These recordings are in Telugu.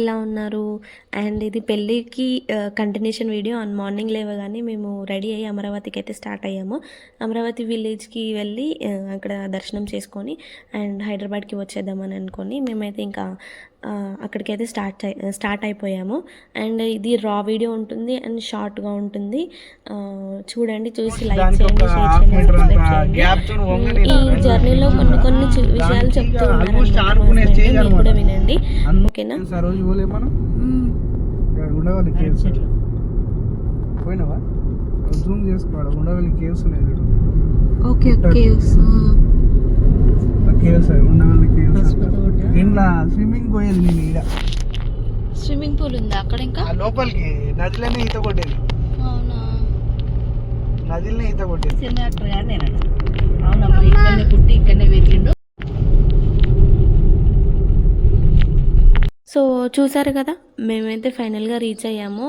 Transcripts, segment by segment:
ఎలా ఉన్నారు? అండ్ ఇది పెళ్ళికి కంటిన్యూషన్ వీడియో ఆన్ మార్నింగ్ లేవగానే మేము రెడీ అయ్యి అమరావతికి అయితే స్టార్ట్ అయ్యాము. అమరావతి విలేజ్కి వెళ్ళి అక్కడ దర్శనం చేసుకొని అండ్ హైదరాబాద్కి వచ్చేద్దామని అనుకొని మేమైతే ఇంకా అక్కడికైతే స్టార్ట్ అయి- స్టార్ట్ అయిపోయాము. అండ్ ఇది రా వీడియో ఉంటుంది అండ్ షార్ట్గా ఉంటుంది. ఆ, చూడండి చూసి లైక్ చేయండి షేర్ చేయండి సబ్స్క్రైబ్ ఈ జర్నీలో కొన్ని కొన్ని విషయాలు చెప్తూ ఉన్నారు మీరు కూడా. వినండి. ఓకేనా? కేవ్స్ పోయినావా? జూమ్ చేసుకోవాలి ఉండవల్లి కేవ్స్ ఉన్నాయి చూడు. Okay okay. కేవ్స్ అవి ఉండవల్లి కేవ్స్ ఇంట్లో స్విమ్మింగ్ పోయేది నేను ఈడ. స్విమ్మింగ్ పూల్ ఉందా అక్కడ ఇంకా? ఆ లోపలికి నదిలోనే ఈత కొట్టేది. అవునా? నదిలోనే ఈత కొట్టేది. చిన్న యాక్టర్ నేనంట అవునమ్మా ఇక్కడనే పుట్టి ఇక్కడనే పెరిగిండు సో చూసారు కదా మేమైతే ఫైనల్గా రీచ్ అయ్యాము.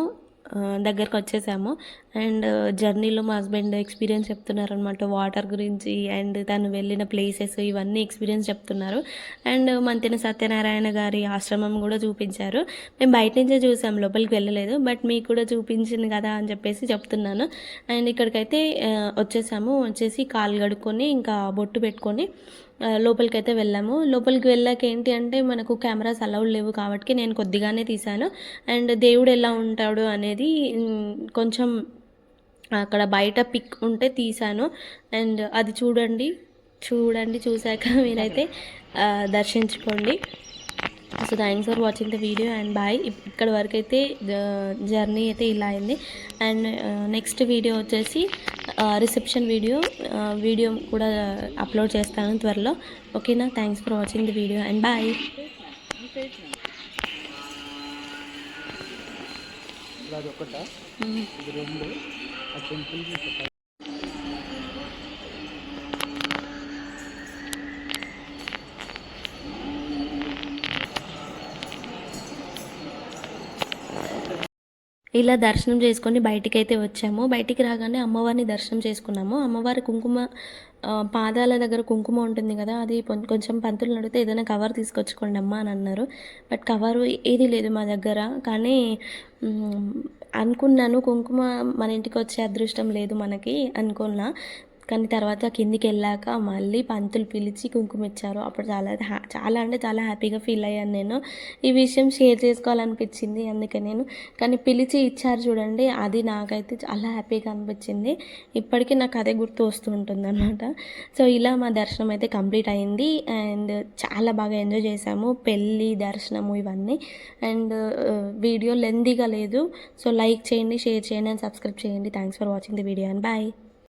దగ్గరకు వచ్చేసాము అండ్ జర్నీలో మా హస్బెండ్ ఎక్స్పీరియన్స్ చెప్తున్నారు అనమాట వాటర్ గురించి అండ్ తను వెళ్ళిన ప్లేసెస్ ఇవన్నీ ఎక్స్పీరియన్స్ చెప్తున్నారు. అండ్ మంతెన సత్యనారాయణ గారి ఆశ్రమం కూడా చూపించారు. మేము బయట నుంచే చూసాం లోపలికి వెళ్ళలేదు. బట్ మీకు కూడా చూపించింది కదా అని చెప్పేసి చెప్తున్నాను. అండ్ ఇక్కడికైతే వచ్చేసాము. వచ్చేసి కాలు కడుక్కొని ఇంకా బొట్టు పెట్టుకొని లోపలికి లోపలికైతే వెళ్ళాము. లోపలికి వెళ్ళాక ఏంటి అంటే మనకు కెమెరాస్ అలౌడ్ లేవు కాబట్టి నేను కొద్దిగానే తీశాను. అండ్ దేవుడు ఎలా ఉంటాడు అనేది కొంచెం అక్కడ బయట పిక్ ఉంటే తీశాను. అండ్ అది చూడండి చూడండి చూశాక మీరైతే దర్శించుకోండి. So thanks for watching the video and bye. ఇక్కడ వరకు అయితే జర్నీ అయితే ఇలా అయింది. అండ్ నెక్స్ట్ వీడియో వచ్చేసి రిసెప్షన్ వీడియో వీడియో కూడా అప్లోడ్ చేస్తాను త్వరలో. ఓకేనా? Thanks for watching the video and bye అది ఒకట ఇది రెండు. ఆ టెంపుల్ ఇలా దర్శనం చేసుకొని బయటికి అయితే వచ్చాము. బయటికి రాగానే అమ్మవారిని దర్శనం చేసుకున్నాము. అమ్మవారి కుంకుమ పాదాల దగ్గర కుంకుమ ఉంటుంది కదా అది కొంచెం పంతులు నడితే ఏదైనా కవర్ తీసుకొచ్చుకోండి అమ్మా అని అన్నారు. బట్ కవరు ఏది లేదు మా దగ్గర. కానీ అనుకున్నాను కుంకుమ మన ఇంటికి వచ్చే అదృష్టం లేదు మనకి అనుకున్నా. కానీ తర్వాత కిందికి వెళ్ళాక మళ్ళీ పంతులు పిలిచి కుంకుమ ఇచ్చారు అప్పుడు చాలా చాలా అంటే చాలా హ్యాపీగా ఫీల్ అయ్యాను నేను. ఈ విషయం షేర్ చేసుకోవాలనిపించింది అందుకే నేను. కానీ పిలిచి ఇచ్చారు చూడండి అది నాకైతే చాలా హ్యాపీగా అనిపించింది. ఇప్పటికీ నాకు అదే గుర్తు వస్తూ ఉంటుంది అనమాట సో ఇలా మా దర్శనం అయితే కంప్లీట్ అయింది. అండ్ చాలా బాగా ఎంజాయ్ చేసాము పెళ్ళి దర్శనము ఇవన్నీ. అండ్ వీడియో లెందీగా లేదు. సో లైక్ చేయండి షేర్ చేయండి అండ్ సబ్స్క్రైబ్ చేయండి. Thanks for watching the video and bye.